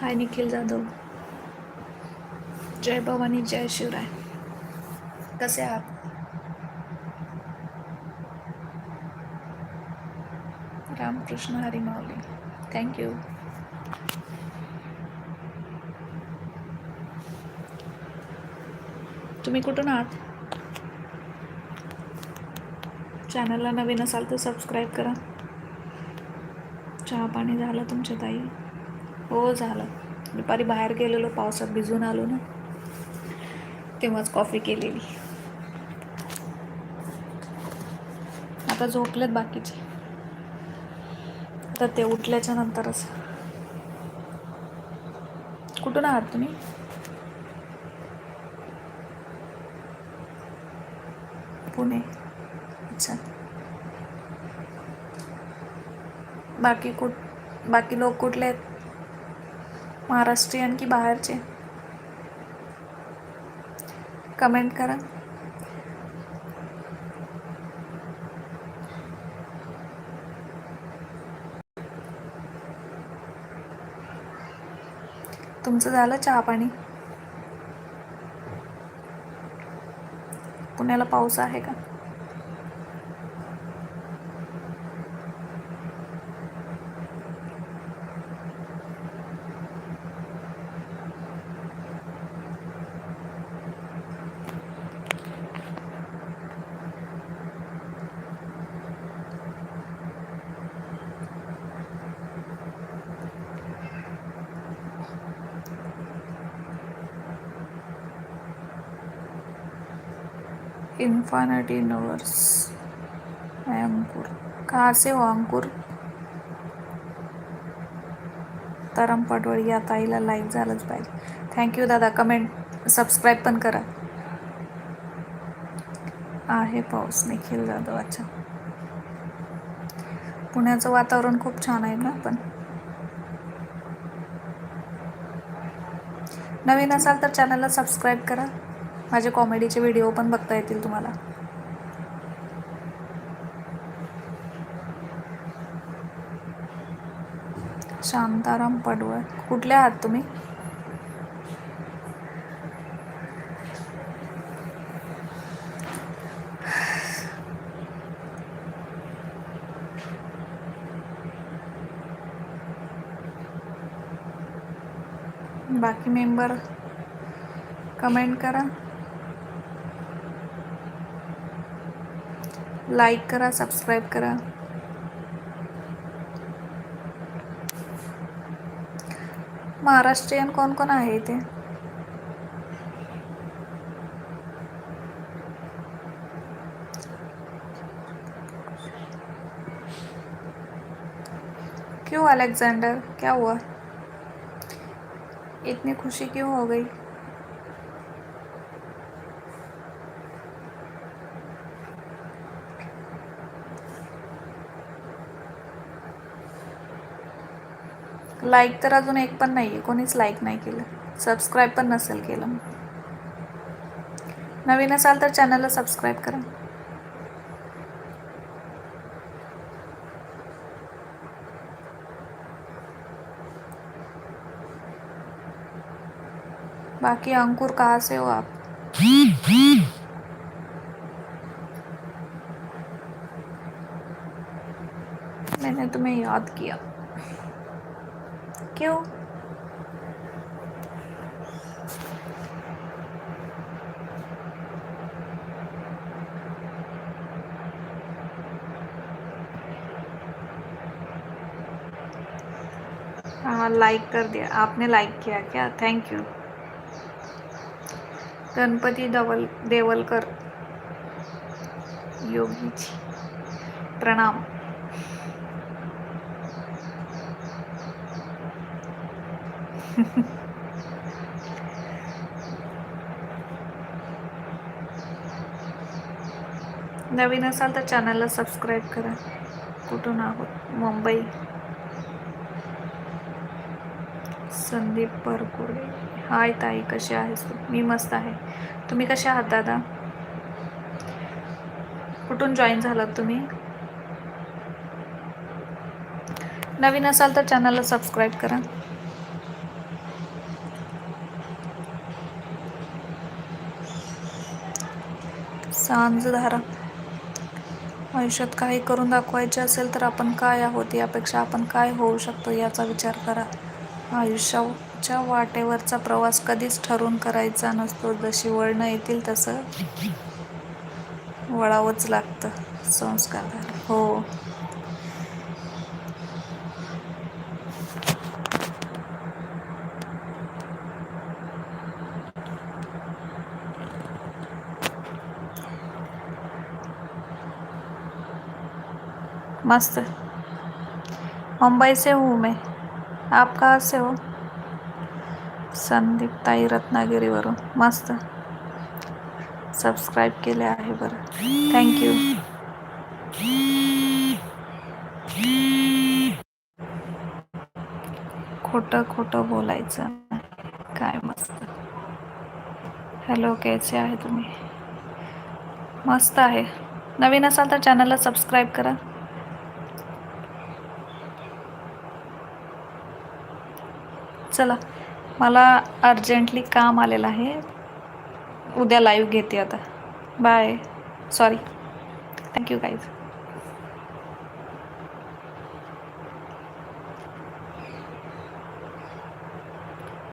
हाय निखिल जाधव. जय भवानी जय शिवराय. कसे आहात? रामकृष्ण हरिमावली थँक्यू तुम्ही कुठून आहात? चॅनलला नवीन असाल तर सबस्क्राईब करा. चहा पाणी झालं तुमच्या ताई. हो झालं. दुपारी बाहेर गेलेलो पावसात भिजून आलो ना तेव्हाच कॉफी केलेली. आता झोपलेत बाकीचे. आता ते उठल्याच्या नंतरच. कुठून आहात तुम्ही? पुणे. अच्छा. बाकी कुठ बाकी लोक कुठले आहेत? महाराष्ट्रीयन की बाहेरचे? कमेंट करा. तुमचं झालं चहा पाणी? पुण्याला पाऊस आहे का? इन्फानिटी यूनिवर्स अंकुर कहाँ से हो अंकुर तरम पटवळ या ताईला लाईक झालंच पाहिजे. थँक्यू दादा. कमेंट सबस्क्राईब पण करा. आहे पाऊस निखिल जाधव अच्छा. पुण्याचं वातावरण खूप छान आहे ना पण. नवीन असाल तर चॅनलला सबस्क्राईब करा. माझे कॉमेडीचे व्हिडिओ पण बघता येतील तुम्हाला. शांताराम पडवळ. कुठले आहात तुम्ही? बाकी मेंबर कमेंट करा. लाईक करा सबस्क्राईब करा। महाराष्ट्रीयन कोण कोण आहे इथे? क्यों अलेक्जेंडर क्या हुआ? इतनी खुशी क्यों हो गई? लाईक तर अजून एक पण नाही आहे कोणीच लाईक नाही केलं. सबस्क्राईब पण नसेल केलं. नवीन असाल तर चॅनलला सबस्क्राईब करा. बाकी अंकुर कहाँ से हो आप? मैंने तुम्हें याद किया। क्यों हाँ लाइक कर दिया आपने लाइक किया क्या? थैंक यू गणपती दवल देवलकर योगी जी प्रणाम. नवीन असाल तर चॅनलला सबस्क्राईब करा. कुठून आहोत? मुंबई. संदीप परकुडे. हाय ताई कशी आहेस मी मस्त आहे. तुम्ही कसे आहात दादा? कुठून जॉईन झालात तुम्ही? नवीन असाल तर चॅनलला सबस्क्राईब करा. सांजधारा आयुष्यात काही करून दाखवायचे असेल तर आपण काय आहोत यापेक्षा आपण काय होऊ शकतो याचा विचार करा. आयुष्याच्या वाटेवरचा प्रवास कधीच ठरवून करायचा नसतो जशी वळणं येतील तसं वळावंच लागतं. संस्कार. हो. मस्त. मुंबई से हूँ मैं. आप कहाँ से हो? संदीप ताई रत्नागिरीवरून. मस्त. सबस्क्राईब केले आहे बरं. थँक्यू खोटं खोटं बोलायचं. काय मस्त. हॅलो कैसे आहे तुम्ही? मस्त आहे. नवीन असाल तर चॅनलला सबस्क्राईब करा. चला मला अर्जंटली काम आलेलं आहे. उद्या लाईव्ह घेते आता. Bye sorry thank you guys